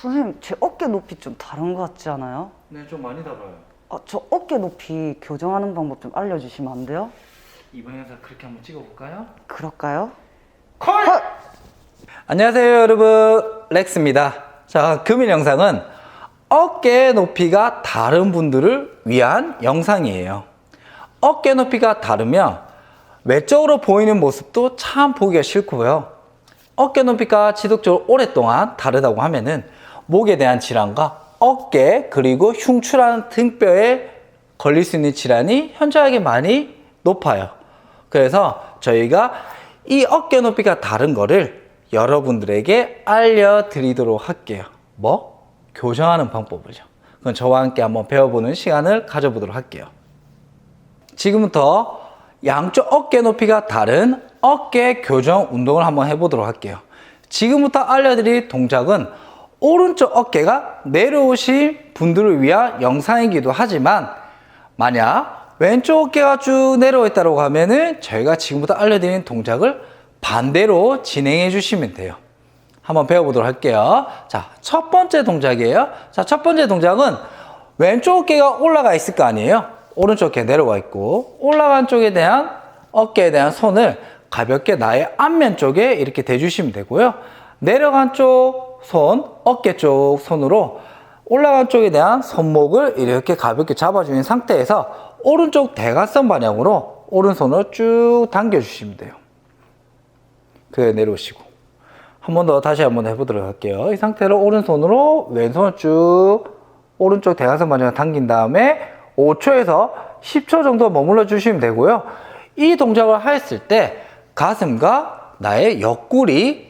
선생님, 제 어깨 높이 좀 다른 것 같지 않아요? 네, 좀 많이 달아요. 아, 저 어깨 높이 교정하는 방법 좀 알려주시면 안 돼요? 이번 영상 그렇게 한번 찍어볼까요? 그럴까요? 콜! 안녕하세요 여러분 렉스입니다 자 금일 영상은 어깨 높이가 다른 분들을 위한 영상이에요 어깨 높이가 다르면 외적으로 보이는 모습도 참 보기가 싫고요 어깨 높이가 지속적으로 오랫동안 다르다고 하면은 목에 대한 질환과 어깨 그리고 흉추라는 등뼈에 걸릴 수 있는 질환이 현저하게 많이 높아요. 그래서 저희가 이 어깨 높이가 다른 거를 여러분들에게 알려드리도록 할게요. 뭐? 교정하는 방법을요. 그럼 저와 함께 한번 배워보는 시간을 가져보도록 할게요. 지금부터 양쪽 어깨 높이가 다른 어깨 교정 운동을 한번 해보도록 할게요. 지금부터 알려드릴 동작은 오른쪽 어깨가 내려오신 분들을 위한 영상이기도 하지만 만약 왼쪽 어깨가 쭉 내려와 있다고 하면은 저희가 지금부터 알려드리는 동작을 반대로 진행해 주시면 돼요. 한번 배워보도록 할게요. 자, 첫 번째 동작이에요. 자, 첫 번째 동작은 왼쪽 어깨가 올라가 있을 거 아니에요? 오른쪽 어깨 내려와 있고, 올라간 쪽에 대한 어깨에 대한 손을 가볍게 나의 앞면 쪽에 이렇게 대주시면 되고요. 내려간 쪽 손, 어깨 쪽 손으로 올라간 쪽에 대한 손목을 이렇게 가볍게 잡아주는 상태에서 오른쪽 대각선 방향으로 오른손을 쭉 당겨주시면 돼요. 그래 내려오시고 한 번 더 다시 한 번 해보도록 할게요. 이 상태로 오른손으로 왼손을 쭉 오른쪽 대각선 방향으로 당긴 다음에 5초에서 10초 정도 머물러 주시면 되고요. 이 동작을 했을 때 가슴과 나의 옆구리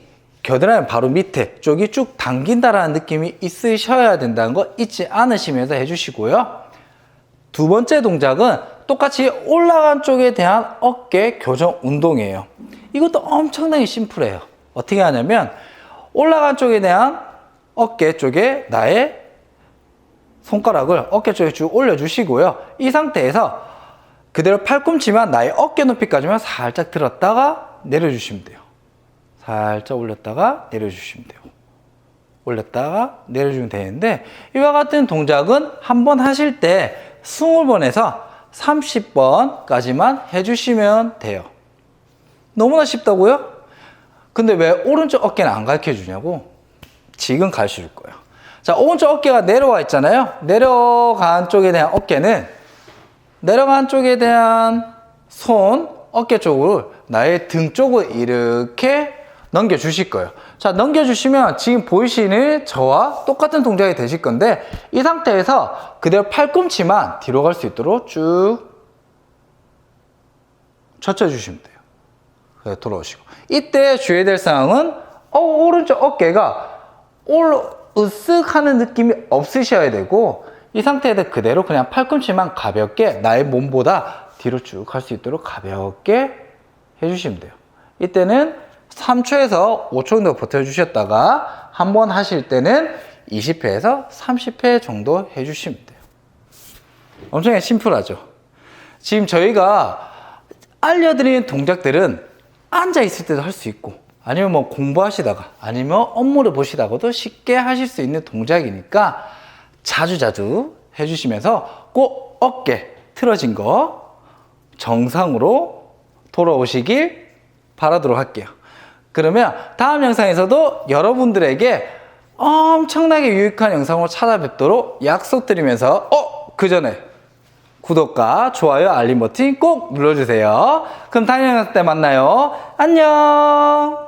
겨드랑이 바로 밑에 쪽이 쭉 당긴다라는 느낌이 있으셔야 된다는 거 잊지 않으시면서 해주시고요. 두 번째 동작은 똑같이 올라간 쪽에 대한 어깨 교정 운동이에요. 이것도 엄청나게 심플해요. 어떻게 하냐면 올라간 쪽에 대한 어깨 쪽에 나의 손가락을 어깨 쪽에 쭉 올려주시고요. 이 상태에서 그대로 팔꿈치만 나의 어깨 높이까지만 살짝 들었다가 내려주시면 돼요. 살짝 올렸다가 내려주시면 돼요. 올렸다가 내려주면 되는데 이와 같은 동작은 한 번 하실 때 20번에서 30번까지만 해주시면 돼요. 너무나 쉽다고요? 근데 왜 오른쪽 어깨는 안 가르쳐 주냐고? 지금 가르쳐 줄 거예요. 자, 오른쪽 어깨가 내려와 있잖아요. 내려간 쪽에 대한 어깨는 내려간 쪽에 대한 손, 어깨 쪽으로 나의 등 쪽을 이렇게 넘겨 주실 거예요. 자, 넘겨 주시면 지금 보이시는 저와 똑같은 동작이 되실 건데 이 상태에서 그대로 팔꿈치만 뒤로 갈 수 있도록 쭉 젖혀 주시면 돼요. 그래 돌아오시고 이때 주의해야 될 사항은 어, 오른쪽 어깨가 올 으쓱 하는 느낌이 없으셔야 되고 이 상태에서 그대로 그냥 팔꿈치만 가볍게 나의 몸보다 뒤로 쭉 갈 수 있도록 가볍게 해주시면 돼요. 이때는 3초에서 5초 정도 버텨주셨다가 한 번 하실 때는 20회에서 30회 정도 해주시면 돼요. 엄청 심플하죠? 지금 저희가 알려드리는 동작들은 앉아 있을 때도 할 수 있고 아니면 뭐 공부하시다가 아니면 업무를 보시다가도 쉽게 하실 수 있는 동작이니까 자주자주 해주시면서 꼭 어깨 틀어진 거 정상으로 돌아오시길 바라도록 할게요. 그러면 다음 영상에서도 여러분들에게 엄청나게 유익한 영상으로 찾아뵙도록 약속드리면서 어? 그 전에 구독과 좋아요, 알림 버튼 꼭 눌러주세요. 그럼 다음 영상 때 만나요. 안녕!